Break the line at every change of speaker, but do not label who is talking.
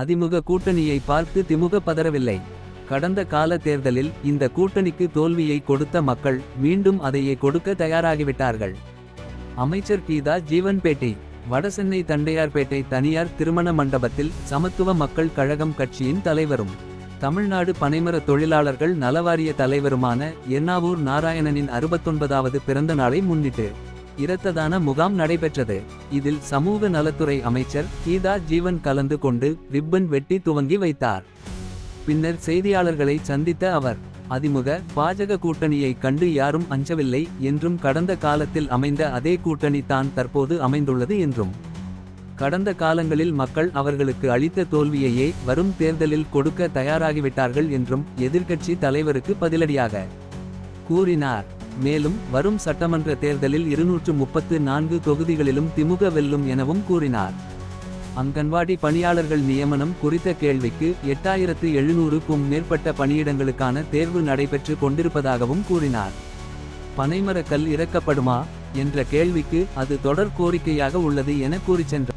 அதிமுக கூட்டணியை பார்த்து திமுக பதறவில்லை. கடந்த கால தேர்தலில் இந்த கூட்டணிக்கு தோல்வியை கொடுத்த மக்கள் மீண்டும் அதையே கொடுக்க தயாராகிவிட்டார்கள். அமைச்சர் கீதா ஜீவன் பேட்டி வடசென்னை தண்டையார்பேட்டை தனியார் திருமண மண்டபத்தில் சமத்துவ மக்கள் கழகம் கட்சியின் தலைவரும் தமிழ்நாடு பனைமர தொழிலாளர்கள் நலவாரிய தலைவருமான எண்ணாவூர் நாராயணனின் அறுபத்தொன்பதாவது பிறந்த நாளை முன்னிட்டு இரத்ததான முகாம் நடைபெற்றது. இதில் சமூக நலத்துறை அமைச்சர் கீதா ஜீவன் கலந்து கொண்டு ரிப்பன் வெட்டி துவங்கி வைத்தார். பின்னர் செய்தியாளர்களை சந்தித்த அவர் அதிமுக பாஜக கூட்டணியை கண்டு யாரும் அஞ்சவில்லை என்றும் கடந்த காலத்தில் அமைந்த அதே கூட்டணி தான் தற்போது அமைந்துள்ளது என்றும். கடந்த காலங்களில் மக்கள் அவர்களுக்கு அளித்த தோல்வியையே வரும் தேர்தலில் கொடுக்க தயாராகிவிட்டார்கள் என்றும் எதிர்க்கட்சி தலைவருக்கு பதிலடியாக கூறினார். மேலும் வரும் சட்டமன்ற தேர்தலில் இருநூற்று முப்பத்து நான்கு தொகுதிகளிலும் திமுக வெல்லும் எனவும் கூறினார். அங்கன்வாடி பணியாளர்கள் நியமனம் குறித்த கேள்விக்கு எட்டாயிரத்து எழுநூறுக்கும் மேற்பட்ட பணியிடங்களுக்கான தேர்வு நடைபெற்று கொண்டிருப்பதாகவும் கூறினார். பனைமரக்கல் இறக்கப்படுமா? என்ற கேள்விக்கு அது தொடர் கோரிக்கையாக உள்ளது என கூறிச் சென்றார்